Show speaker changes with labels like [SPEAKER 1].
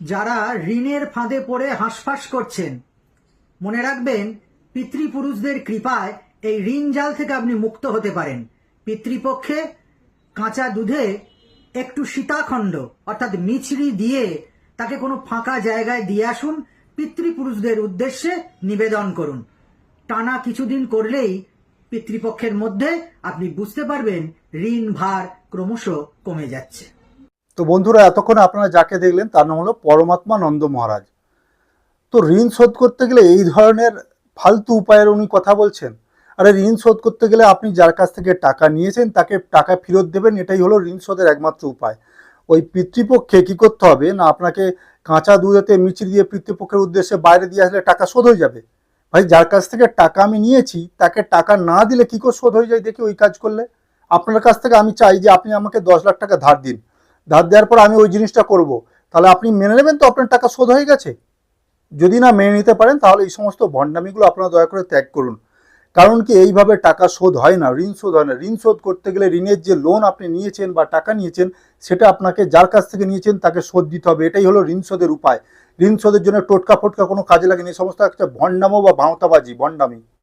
[SPEAKER 1] যারা ঋণের ফাঁদে পড়ে হাঁসফাঁস করছেন। মনে রাখবেন, পিতৃপুরুষদের কৃপায় এই ঋণ জাল থেকে আপনি মুক্ত হতে পারেন। পিতৃপক্ষে কাঁচা দুধে একটু সীতাখণ্ড, অর্থাৎ মিছরি দিয়ে তাকে কোনো ফাঁকা জায়গায় দিয়ে আসুন, পিতৃপুরুষদের উদ্দেশ্যে নিবেদন করুন। টানা কিছুদিন করলেই পিতৃপক্ষের মধ্যে আপনি বুঝতে পারবেন, ঋণ ভার ক্রমশ কমে যাচ্ছে।
[SPEAKER 2] তো বন্ধুরা, এতক্ষণ আপনারা যাকে দেখলেন তার নাম হলো পরমাত্মা নন্দ মহারাজ। তো ঋণ শোধ করতে গেলে এই ধরনের ফালতু উপায়ের উনি কথা বলছেন। আরে, ঋণ শোধ করতে গেলে আপনি যার কাছ থেকে টাকা নিয়েছেন তাকে টাকা ফেরত দেবেন, এটাই হলো ঋণ শোধের একমাত্র উপায়। ওই পিতৃপক্ষে কী করতে হবে না আপনাকে কাঁচা দুধেতে মিচড়ি দিয়ে পিতৃপক্ষের উদ্দেশ্যে বাইরে দিয়ে আসলে টাকা শোধ হয়ে যাবে? ভাই, যার কাছ থেকে টাকা আমি নিয়েছি, তাকে টাকা না দিলে কী করে শোধ হয়ে যায় দেখি ওই কাজ করলে? আপনার কাছ থেকে আমি চাই যে আপনি আমাকে দশ লাখ টাকা ধার দিন। ধার দেওয়ার পর আমি ওই জিনিসটা করব। তাহলে আপনি মেনে নেবেন তো আপনার টাকা শোধ হয়ে গেছে? যদি না মেনে নিতে পারেন, তাহলে এই সমস্ত ভণ্ডামিগুলো আপনারা দয়া করে ত্যাগ করুন। কারণ কি, এইভাবে টাকা শোধ হয় না, ঋণ শোধ হয় না। ঋণ শোধ করতে গেলে ঋণের যে লোন আপনি নিয়েছেন বা টাকা নিয়েছেন, সেটা আপনাকে যার কাছ থেকে নিয়েছেন তাকে শোধ দিতে হবে। এটাই হলো ঋণ শোধের উপায়। ঋণ শোধের জন্য টোটকা ফোটকা কোনো কাজে লাগেনি। এই সমস্ত একটা ভণ্ডামো বা ভাঁওতাবাজি, ভণ্ডামি।